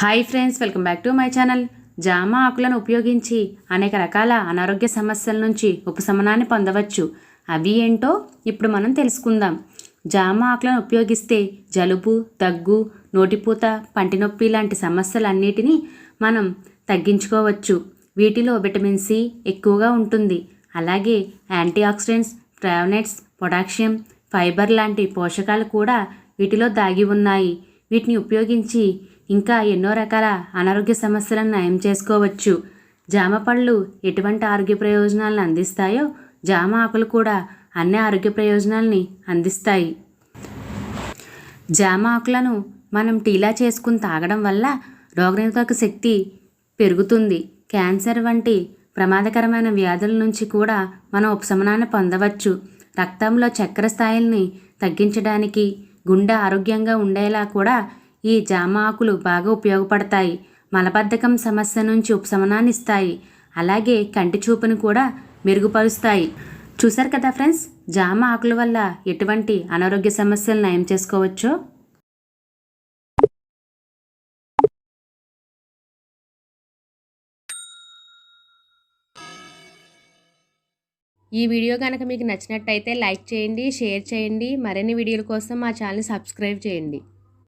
Hi friends welcome back to my channel. జామ ఆకులను ఉపయోగించి అనేక రకాల అనారోగ్య సమస్యల నుంచి ఉపశమనాన్ని పొందవచ్చు. అవి ఏంటో ఇప్పుడు మనం తెలుసుకుందాం. జామ ఆకులను ఉపయోగిస్తే జలుబు దగ్గు నోటిపూత పంటి నొప్పి లాంటి సమస్యలన్నిటినీ మనం తగ్గించుకోవచ్చు. వీటిలో విటమిన్ సి ఎక్కువగా ఉంటుంది. అలాగే యాంటీ ఆక్సిడెంట్స్ ట్రావనెట్స్ పొటాషియం ఫైబర్ లాంటి పోషకాలు కూడా వీటిలో దాగి ఉన్నాయి. వీటిని ఉపయోగించి ఇంకా ఎన్నో రకాల అనారోగ్య సమస్యలను నయం చేసుకోవచ్చు. జామ పళ్ళు ఎటువంటి ఆరోగ్య ప్రయోజనాలను అందిస్తాయో జామ ఆకులు కూడా అన్ని ఆరోగ్య ప్రయోజనాల్ని అందిస్తాయి. జామ ఆకులను మనం టీలా చేసుకుని తాగడం వల్ల రోగనిరోధక శక్తి పెరుగుతుంది. క్యాన్సర్ వంటి ప్రమాదకరమైన వ్యాధుల నుంచి కూడా మనం ఉపశమనాన్ని పొందవచ్చు. రక్తంలో చక్కెర స్థాయిల్ని తగ్గించడానికి గుండె ఆరోగ్యంగా ఉండేలా కూడా ఈ జామ ఆకులు బాగా ఉపయోగపడతాయి. మలబద్ధకం సమస్య నుంచి ఉపశమనాన్ని ఇస్తాయి అలాగే కంటి చూపును కూడా మెరుగుపరుస్తాయి. చూసారు కదా ఫ్రెండ్స్? జామ ఆకుల వల్ల ఎటువంటి అనారోగ్య సమస్యలు నయం చేసుకోవచ్చో? ఈ వీడియో కనుక మీకు నచ్చినట్టయితే లైక్ చేయండి షేర్ చేయండి. మరిన్ని వీడియోల కోసం మా ఛానల్ సబ్స్క్రైబ్ చేయండి.